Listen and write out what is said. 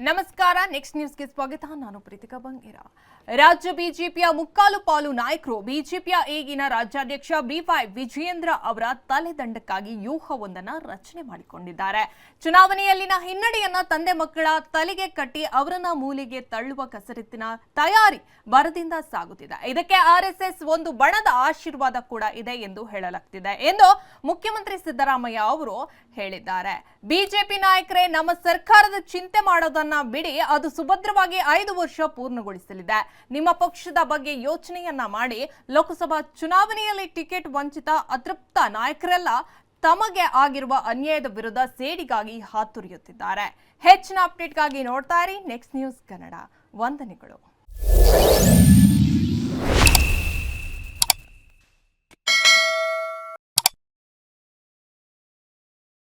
ನಮಸ್ಕಾರ ನೆಕ್ಸ್ಟ್ ನ್ಯೂಸ್ಗೆ ಸ್ವಾಗತ. ನಾನು ಪ್ರೀತಿಕಾ ಬಂಗೇರ. ರಾಜ್ಯ ಬಿಜೆಪಿಯ ಮುಕ್ಕಾಲು ಪಾಲು ನಾಯಕರು, ಬಿಜೆಪಿಯ ಈಗಿನ ರಾಜ್ಯಾಧ್ಯಕ್ಷ ಬಿವೈ ವಿಜಯೇಂದ್ರ ಅವರ ತಲೆದಂಡಕ್ಕಾಗಿ ವ್ಯೂಹವೊಂದನ್ನ ರಚನೆ ಮಾಡಿಕೊಂಡಿದ್ದಾರೆ. ಚುನಾವಣೆಯಲ್ಲಿನ ಹಿನ್ನಡೆಯನ್ನು ತಂದೆ ಮಕ್ಕಳ ತಲೆಗೆ ಕಟ್ಟಿ ಅವರನ್ನ ಮೂಲೆಗೆ ತಳ್ಳುವ ಕಸರತ್ತಿನ ತಯಾರಿ ಬರದಿಂದ ಸಾಗುತ್ತಿದೆ. ಇದಕ್ಕೆ ಆರ್ಎಸ್ಎಸ್ ಒಂದು ಬಣದ ಆಶೀರ್ವಾದ ಕೂಡ ಇದೆ ಎಂದು ಹೇಳಲಾಗ್ತಿದೆ ಎಂದು ಮುಖ್ಯಮಂತ್ರಿ ಸಿದ್ದರಾಮಯ್ಯ ಅವರು ಹೇಳಿದ್ದಾರೆ. ಬಿಜೆಪಿ ನಾಯಕರೇ, ನಮ್ಮ ಸರ್ಕಾರದ ಚಿಂತೆ ಮಾಡೋದನ್ನ ಬಿಡಿ ಅದು ಸುಭದ್ರವಾಗಿ ಐದು ವರ್ಷ ಪೂರ್ಣಗೊಳಿಸಲಿದೆ. ನಿಮ್ಮ ಪಕ್ಷದ ಬಗ್ಗೆ ಯೋಚನೆಯನ್ನ ಮಾಡಿ ಲೋಕಸಭಾ ಚುನಾವಣೆಯಲ್ಲಿ ಟಿಕೆಟ್ ವಂಚಿತ, ಅತೃಪ್ತ ನಾಯಕರೆಲ್ಲ ತಮಗೆ ಆಗಿರುವ ಅನ್ಯಾಯದ ವಿರುದ್ಧ ಸೇಡಿಗಾಗಿ ಹಾತುರಿಯುತ್ತಿದ್ದಾರೆ. ಹೆಚ್ಚಿನ ಅಪ್ಡೇಟ್ಗಾಗಿ ನೋಡ್ತಾ ಇರಿ. ನೆಕ್ಸ್ಟ್ ನ್ಯೂಸ್ ಕನ್ನಡ ವಂದನೆಗಳು.